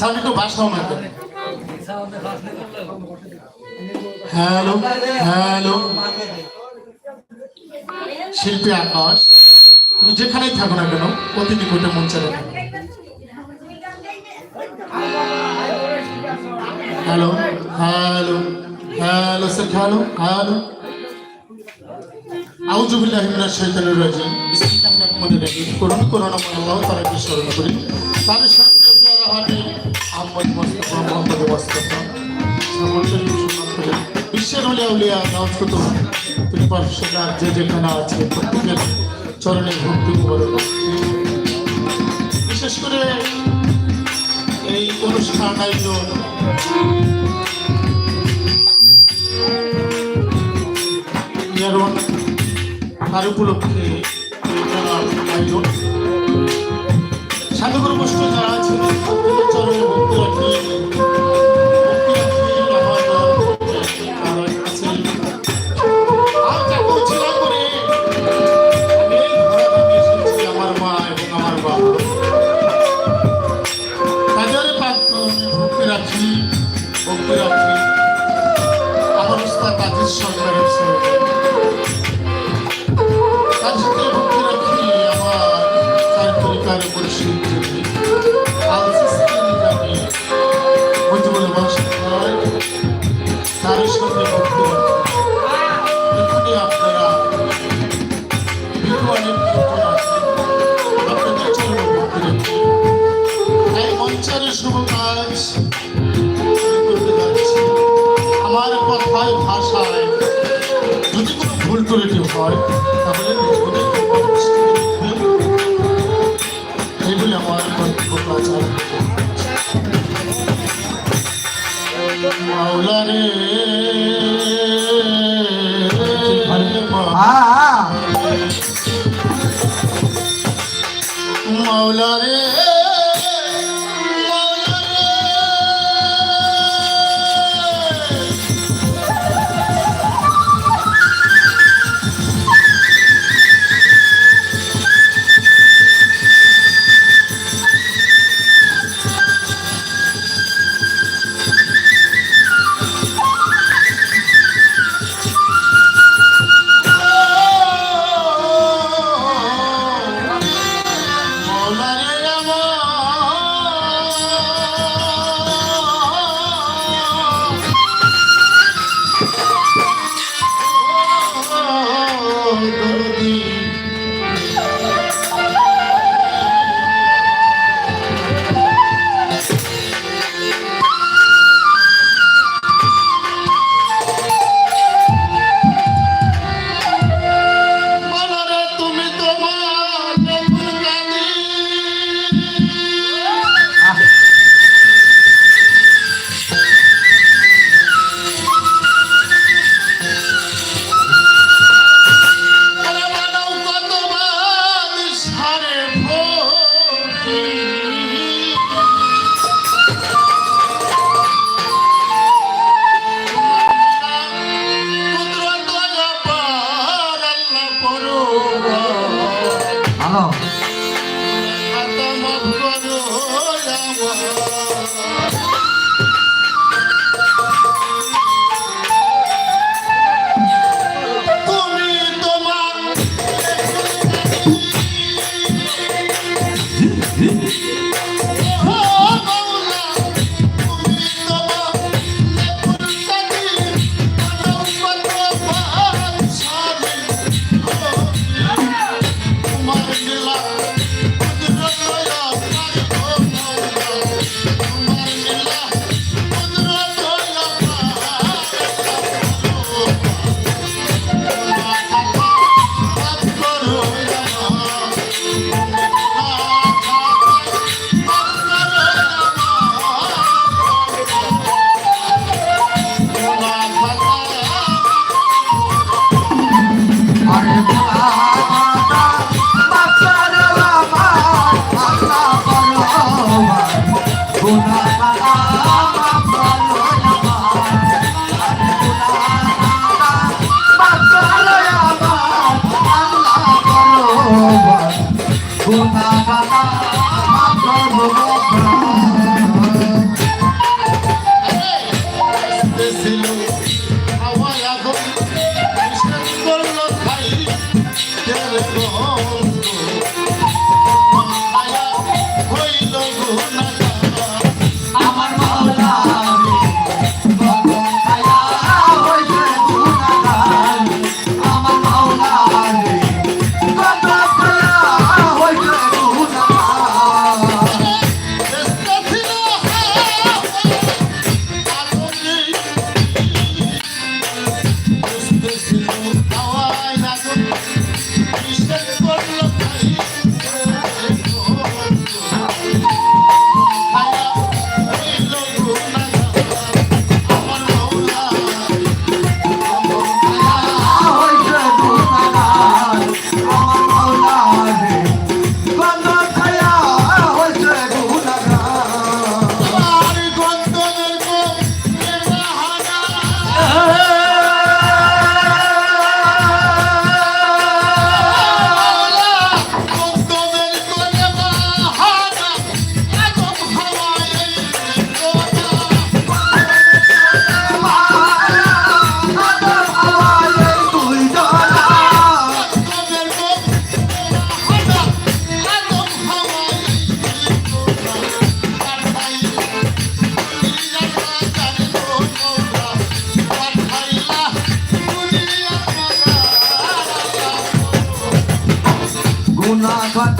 Sound একটু না কেন হ্যালো হ্যালো। শিল্পী আকাশ, তুমি যেখানেই থাকো না কেন, প্রতিটি বইটা মঞ্চে hello hello hello, sir, hello hello. আউযু বিল্লাহি মিনাশ শাইতানির রাজিম। বিসমিল্লাহির করুন করি। তার সঙ্গে আহমদ মুস্তাফা মোহাম্মদ মুস্তাফা বিশ্বের উলিয়া যে যেখানে আছে প্রত্যেকের চরণে ভক্তি করো বিশেষ করে এই অনুষ্ঠান আয়োজন তার উপলক্ষে আয়োজন সাধুগুরু গোষ্ঠ যারা আছে প্রত্যেকের চরণে ভক্তি রাখি ভক্তি রাখি আমার তারা আছেন। আর কাকু ভুল ত্রুটি হয় তাহলে এইগুলি আমার কর্তব্য আচার মাওলা রে। মাওলা রে। ভালো তুমি Oh, my God.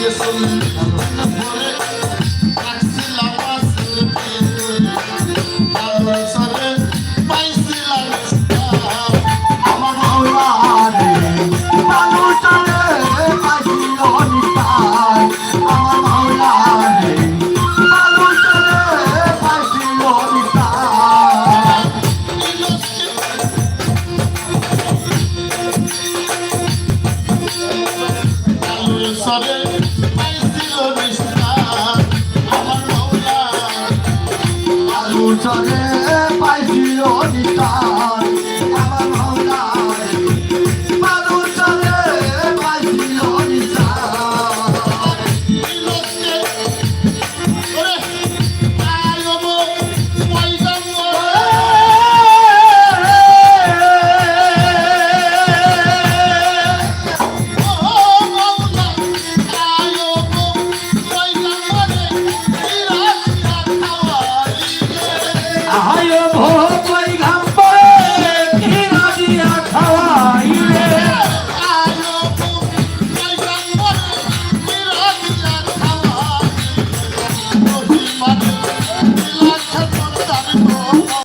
Yes, I'm 山人，白驹落地上。